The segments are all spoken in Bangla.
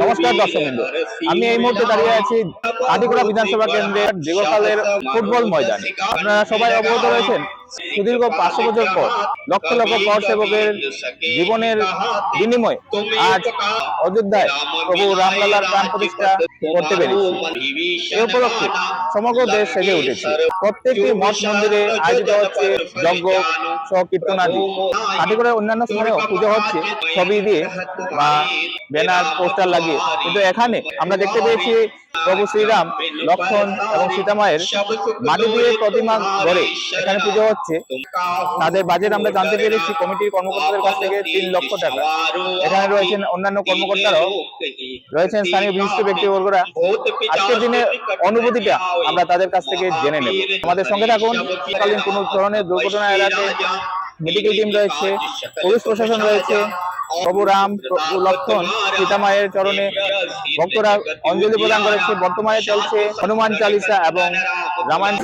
নমস্কার দর্শক আমি এই মুহূর্তে দাঁড়িয়ে আছি কাটিকুড়া বিধানসভা কেন্দ্রের দীর্ঘকালের ফুটবল ময়দানে। আপনারা সবাই অবগত রয়েছেন, সুদীর্ঘ পাঁচশো বছর পর লক্ষ লক্ষ কর সেবকের জীবনের বিনিময়ে আজ অযোধ্যায় প্রভু রামলালার প্রাণ প্রতিষ্ঠা করতে পেরেছি। এ উপলক্ষে সমগ্র দেশ সেজে উঠেছে। প্রত্যেকটি মঠ মন্দিরে আয়োজিত হচ্ছে যজ্ঞ সহ কীর্তনাদি কাটিগড়ের অন্যান্য স্থানেও পুজো হচ্ছে, ছবি দিয়ে বা ব্যানার, পোস্টার লাগিয়ে। কিন্তু এখানে আমরা দেখতে পেয়েছি প্রভু শ্রীরাম, লক্ষণ এবং সীতামায়ের মাটি দিয়ে প্রতিমা গড়ে এখানে পুজো হচ্ছে। তাদের বাজেট আমরা জানতে পেরেছি, কমিটির কর্মকর্তাদের কাছ থেকে তিন লক্ষ টাকা। এখানে রয়েছেন অন্যান্য কর্মকর্তারাও। রয়েছেন স্থানীয় বিশিষ্ট ব্যক্তিবর্গরা। আজকের দিনে অনুভূতিটা আমরা তাদের কাছ থেকে জেনে নেব। আমাদের সঙ্গে থাকুন। কালীন কোনো ধরনের দুর্ঘটনা এড়াতে মেডিকেল টিম রয়েছে, পুলিশ প্রশাসন রয়েছে প্রভু রাম লক্ষণ, সীতামায়ের চরণে ভক্তরা অঞ্জলি প্রদান করেছে বর্তমানে চলছে হনুমান চালিসা এবং রামায়ণ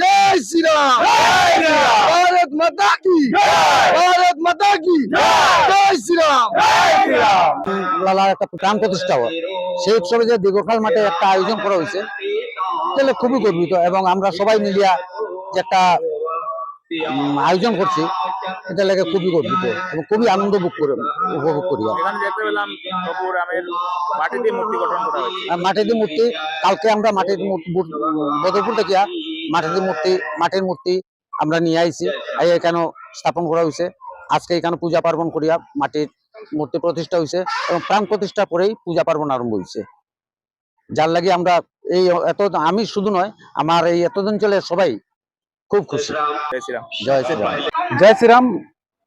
জয় শ্রীরাম ভারত কি? ভারত মাতা কি? জয়! শ্রীরাম একটা প্রাণ প্রতিষ্ঠা সেই উৎসবে যে দীর্ঘকাল মাঠে একটা আয়োজন করা হয়েছে তাহলে খুবই গর্বিত এবং আমরা সবাই মিলিয়া যে একটা আয়োজন করছি। এটা লাগে খুবই গর্বিত এবং খুবই আনন্দ ভোগ করে উপভোগ করি মাটিতে মূর্তি কালকে আমরা মাটির মূর্তি বদরপুর থেকে মাটির মূর্তি মাটির মূর্তি আমরা নিয়ে আইছি। আই এখানে স্থাপন করা হয়েছে। আজকে এখানে পূজা পার্বণ করিয়া মাটির মূর্তি প্রতিষ্ঠা হয়েছে এবং প্রাণ প্রতিষ্ঠা পরেই পূজা পার্বণ আরম্ভ হয়েছে। যার লাগে আমরা এই এত আমি শুধু নয় আমার এই এত অঞ্চলের সবাই খুব খুশি। জয় শ্রীরাম। জয় শ্রীরাম।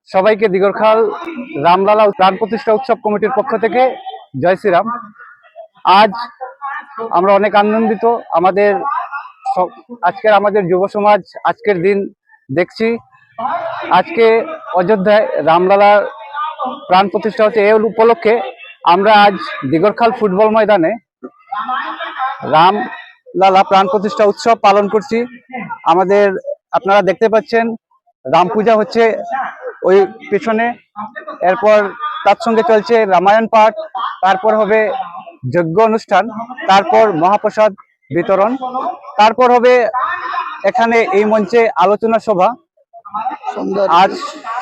সবাইকে দিগরখাল রামলালা প্রাণ প্রতিষ্ঠা উৎসব কমিটির পক্ষ থেকে জয় শ্রীরাম। আজ আমরা অনেক আনন্দিত। আমাদের আজকের আমাদের যুব সমাজ আজকের দিন দেখছি। আজকে অযোধ্যায় রামলালার প্রাণ প্রতিষ্ঠা হচ্ছে এই উপলক্ষে আমরা আজ দিগরখাল ফুটবল ময়দানে রাম লালা প্রাণ প্রতিষ্ঠা উৎসব পালন করছি। আমাদের আপনারা দেখতে পাচ্ছেন, রাম পূজা হচ্ছে ওই পেছনে। এরপর তার সঙ্গে চলছে রামায়ণ পাঠ, তারপর হবে যজ্ঞ অনুষ্ঠান, তারপর মহাপ্রসাদ বিতরণ, তারপর হবে এখানে এই মঞ্চে আলোচনা সভা। আজ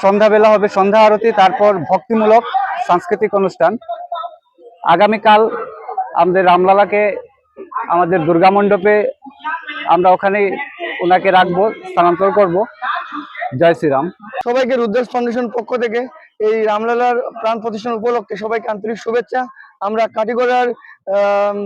সন্ধ্যাবেলা হবে সন্ধ্যা আরতি, তারপর ভক্তিমূলক সাংস্কৃতিক অনুষ্ঠান। আগামীকাল আমাদের রামলালাকে, আমাদের দুর্গা মণ্ডপে আমরা ওখানে ওনাকে রাখব, স্থানান্তর করব। জয় শ্রীরাম। সবাইকে রুদ্রাস ফাউন্ডেশন পক্ষ থেকে এই রামলালার প্রাণ প্রতিষ্ঠান উপলক্ষে সবাইকে আন্তরিক শুভেচ্ছা আমরা কাটিগড়ার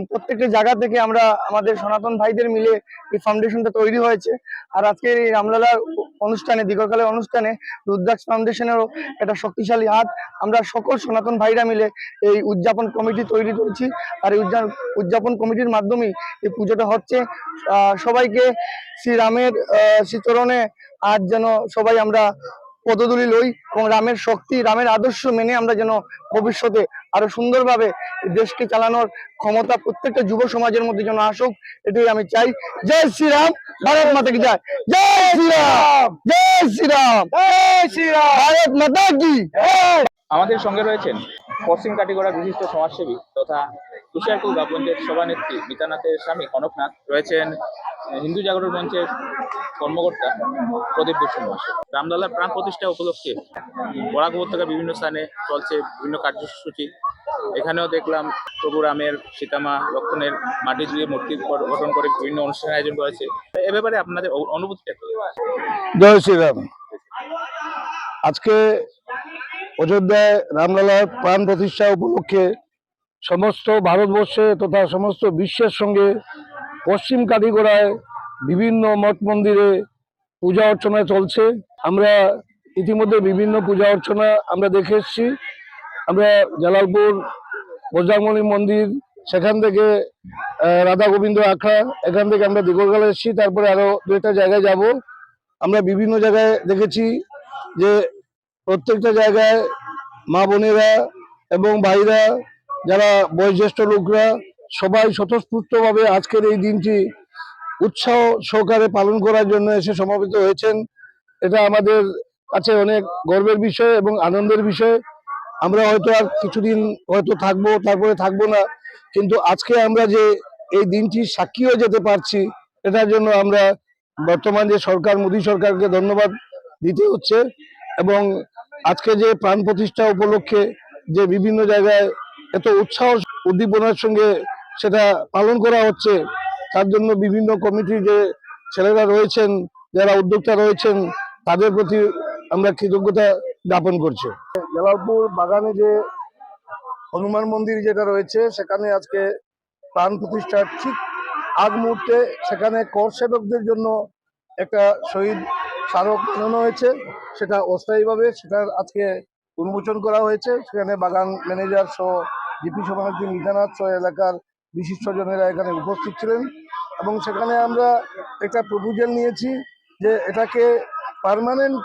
প্রত্যেকটি জায়গা থেকে আমরা আমাদের সনাতন ভাইদের মিলে এই ফাউন্ডেশনটা তৈরি হয়েছে। আর আজকের এই রামলালার অনুষ্ঠানে, দীর্ঘকালের অনুষ্ঠানে রুদ্রাক্ষ ফাউন্ডেশনেরও একটা শক্তিশালী হাত, আমরা সকল সনাতন ভাইরা মিলে এই উদযাপন কমিটি তৈরি করেছি। আর এই উদযাপন কমিটির মাধ্যমেই এই পুজোটা হচ্ছে। সবাইকে শ্রীরামের শ্রীচরণে আজ যেন সবাই আমরা পদধূলি লই এবং রামের শক্তি, রামের আদর্শ মেনে আমরা যেন ভবিষ্যতে আরও সুন্দরভাবে দেশকে চালানোর ক্ষমতা প্রত্যেকটা যুব সমাজের মধ্যে যেন আসুক এটাই আমি চাই। জয় শ্রীরাম ভারত মাতা কি যায় জয় শ্রীরাম জয় শ্রীরাম জয় শ্রীরাম। ভারত মাতা কি? আমাদের সঙ্গে রয়েছেন পশ্চিম কাটিগড়া বিশিষ্ট সমাজসেবী তথা তুষারপুর গ্রাম পঞ্চায়েত সভানেত্রী মিতানাথের স্বামী কনকনাথ রয়েছেন হিন্দু জাগরণ মঞ্চের কর্মকর্তা প্রদীপ দুষ্য রামলালার প্রাণ প্রতিষ্ঠা উপলক্ষে বরাক উপত্যকার বিভিন্ন স্থানে চলছে বিভিন্ন কার্যসূচি। এখানেও দেখলাম প্রভু রামের সীতামা লক্ষণের মাটি দিয়ে মূর্তি গঠন করে বিভিন্ন অনুষ্ঠানের আয়োজন করেছে। এ ব্যাপারে আপনাদের অ- অনুভূতিটা কি? জয় শ্রীরাম। আজকে অযোধ্যায় রামলালার প্রাণ প্রতিষ্ঠা উপলক্ষে সমস্ত ভারতবর্ষে তথা সমস্ত বিশ্বের সঙ্গে পশ্চিম কাটিগড়ায় বিভিন্ন মঠ মন্দিরে পূজা অর্চনা চলছে। আমরা ইতিমধ্যে বিভিন্ন পূজা অর্চনা আমরা দেখে এসেছি। আমরা জালালপুর, বজ্রাঙ্গনী মন্দির, সেখান থেকে রাধা গোবিন্দ আখড়া, এখান থেকে আমরা দীঘলকালে এসেছি। তারপরে আরও দু একটা জায়গায় যাব। আমরা বিভিন্ন জায়গায় দেখেছি যে প্রত্যেকটা জায়গায় মা বোনেরা এবং ভাইরা, যারা বয়োজ্যেষ্ঠ লোকরা, সবাই স্বতঃস্ফূর্তভাবে আজকের এই দিনটি উৎসাহ সহকারে পালন করার জন্য এসে সমাবেত হয়েছেন। এটা আমাদের কাছে অনেক গর্বের বিষয় এবং আনন্দের বিষয়। আমরা হয়তো আর কিছুদিন হয়তো থাকব, তারপরে থাকব না, কিন্তু আজকে আমরা যে এই দিনটির সাক্ষী হয়ে যেতে পারছি, এটার জন্য আমরা বর্তমান যে সরকার, মোদী সরকারকে ধন্যবাদ দিতে হচ্ছে এবং আজকে যে প্রাণ প্রতিষ্ঠা উপলক্ষে যে বিভিন্ন জায়গায় এত উৎসাহ উদ্দীপনার সঙ্গে সেটা পালন করা হচ্ছে, তার জন্য বিভিন্ন কমিটির যে ছেলেরা রয়েছেন, যারা উদ্যোক্তা রয়েছেন, তাদের প্রতি আমরা কৃতজ্ঞতা জ্ঞাপন করছি। জালালপুর বাগানে যে হনুমান মন্দির যেটা রয়েছে, সেখানে আজকে প্রাণ প্রতিষ্ঠার ঠিক আগ মুহূর্তে সেখানে কর সেবকদের জন্য একটা শহীদ স্মারক বানানো হয়েছে, সেটা অস্থায়ীভাবে সেটার আজকে উন্মোচন করা হয়েছে। সেখানে বাগান ম্যানেজার সহ জিপি সমাজী মিঠানাথ সহ এলাকার বিশিষ্টজনেরা এখানে উপস্থিত ছিলেন। এবং সেখানে আমরা একটা প্রপোজাল নিয়েছি যে এটাকে পার্মানেন্ট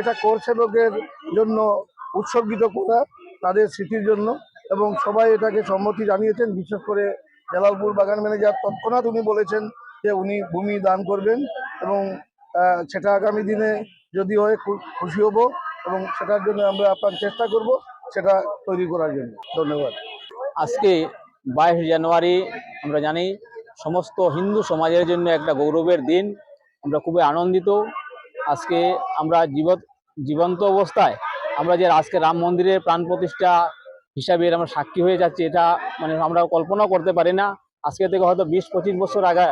এটা কর সেবকের জন্য উৎসর্গিত করা, তাদের স্মৃতির জন্য। এবং সবাই এটাকে সম্মতি জানিয়েছেন, বিশেষ করে জালালপুর বাগান ম্যানেজার তৎক্ষণাৎ উনি বলেছেন যে উনি ভূমি দান করবেন। এবং সেটা আগামী দিনে যদি হয় খুশি হব এবং সেটার জন্য আমরা আপনার চেষ্টা করব সেটা তৈরি করার জন্য। ধন্যবাদ। আজকে বাইশ জানুয়ারি, আমরা জানি সমস্ত হিন্দু সমাজের জন্য একটা গৌরবের দিন। আমরা খুবই আনন্দিত। আজকে আমরা জীবত জীবন্ত অবস্থায় আমরা যে আজকে রাম মন্দিরের প্রাণ প্রতিষ্ঠা হিসাবে আমরা সাক্ষী হয়ে যাচ্ছি, এটা মানে আমরা কল্পনা করতে পারি না। আজকে থেকে হয়তো বিশ পঁচিশ বছর আগে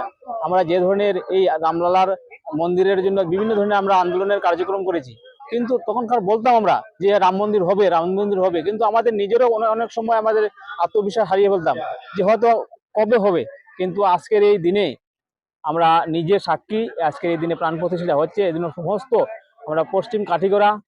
আমরা যে ধরনের এই রামলালার মন্দিরের জন্য বিভিন্ন ধরনের আমরা আন্দোলনের কার্যক্রম করেছি। কিন্তু তখনকার বলতাম আমরা যে রাম মন্দির হবে, রাম মন্দির হবে। কিন্তু আমাদের নিজেরও অনে- অনেক সময় আমাদের আত্মবিশ্বাস হারিয়ে ফেলতাম যে হয়তো কবে হবে। কিন্তু আজকের এই দিনে আমরা নিজে সাক্ষী, আজকের এই দিনে প্রাণ প্রতিষ্ঠা হচ্ছে। এই সমস্ত আমরা পশ্চিম কাঠিগড়া,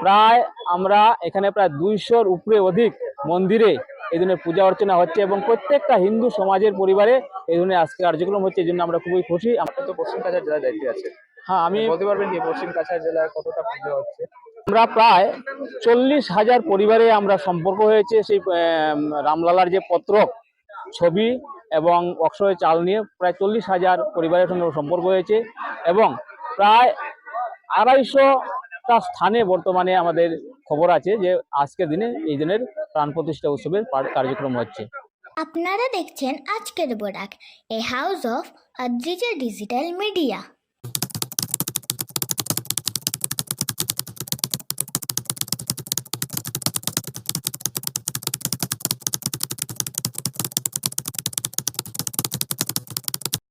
প্রায় আমরা এখানে প্রায় দুইশোর উপরে অধিক মন্দিরে এই দিনের পূজা অর্চনা হচ্ছে এবং প্রত্যেকটা হিন্দু সমাজের পরিবারে এই ধরনের আজকে কার্যক্রম হচ্ছে এই জন্য আমরা খুবই খুশি। আমরা তো পশ্চিম কাছাড় জেলায় দায়িত্বে আছে। হ্যাঁ আমি বলতে পারবেন যে পশ্চিম কাছাড় জেলায় কতটা পুজো হচ্ছে? আমরা প্রায় চল্লিশ হাজার পরিবারে আমরা সম্পর্ক হয়েছে। সেই রামলালার যে পত্রক ছবি এবং অক্ষয় চাল নিয়ে প্রায় চল্লিশ হাজার পরিবারের সঙ্গে সম্পর্ক হয়েছে এবং প্রায় আড়াইশোটা স্থানে বর্তমানে আমাদের খবর আছে যে আজকের দিনে এই দিনের প্রাণ প্রতিষ্ঠা উৎসবের কার্যক্রম হচ্ছে। আপনারা দেখছেন আজকের Borak, a house of Adrija digital media.